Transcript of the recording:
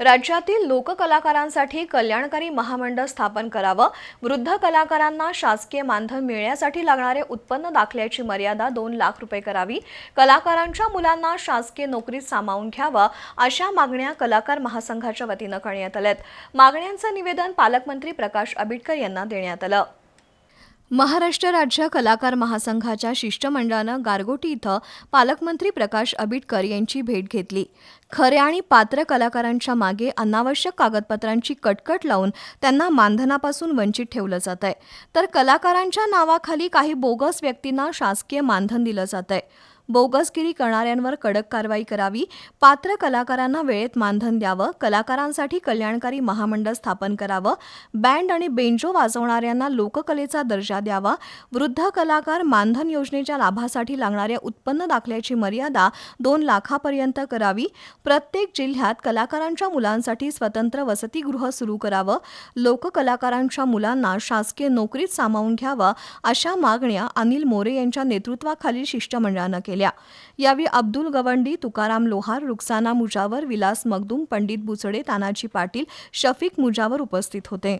राज्यातील लोककलाकारांसाठी कल्याणकारी महामंडळ स्थापन करावं वृद्ध कलाकारांना शासकीय मानधन मिळण्यासाठी लागणारे उत्पन्न दाखल्याची मर्यादा दोन लाख रुपये करावी कलाकारांच्या मुलांना शासकीय नोकरीत सामावून घ्यावं अशा मागण्या कलाकार महासंघाच्या वतीनं करण्यात आल्यात. मागण्यांचं निवेदन पालकमंत्री प्रकाश आंबेडकर यांना देण्यात आलं. महाराष्ट्र राज्य कलाकार महासंघाच्या शिष्टमंडळानं गारगोटी इथं पालकमंत्री प्रकाश आबिटकर यांची भेट घेतली. खऱ्या आणि पात्र कलाकारांच्या मागे अनावश्यक कागदपत्रांची कटकट लावून त्यांना मानधनापासून वंचित ठेवलं जात आहे तर कलाकारांच्या नावाखाली काही बोगस व्यक्तींना शासकीय मानधन दिलं जात आहे बोगसगिरी करणाऱ्यांवर कडक कारवाई करावी. पात्र कलाकारांना वेळेत मानधन द्यावं. कलाकारांसाठी कल्याणकारी महामंडळ स्थापन करावं. बँड आणि बेंजो वाजवणाऱ्यांना लोककलेचा दर्जा द्यावा. वृद्ध कलाकार मानधन योजनेच्या लाभासाठी लागणाऱ्या उत्पन्न दाखल्याची मर्यादा दोन लाखापर्यंत करावी. प्रत्येक जिल्ह्यात कलाकारांच्या मुलांसाठी स्वतंत्र वसतिगृह सुरू करावं. लोककलाकारांच्या मुलांना शासकीय नोकरीत सामावून घ्यावं अशा मागण्या अनिल मोरे यांच्या नेतृत्वाखालील शिष्टमंडळानं केल्या. यावेळी अब्दुल गवंडी तुकाराम लोहार रुक्साना मुजावर विलास मगदूम पंडित बुचडे तानाजी पाटील शफिक मुजावर उपस्थित होते.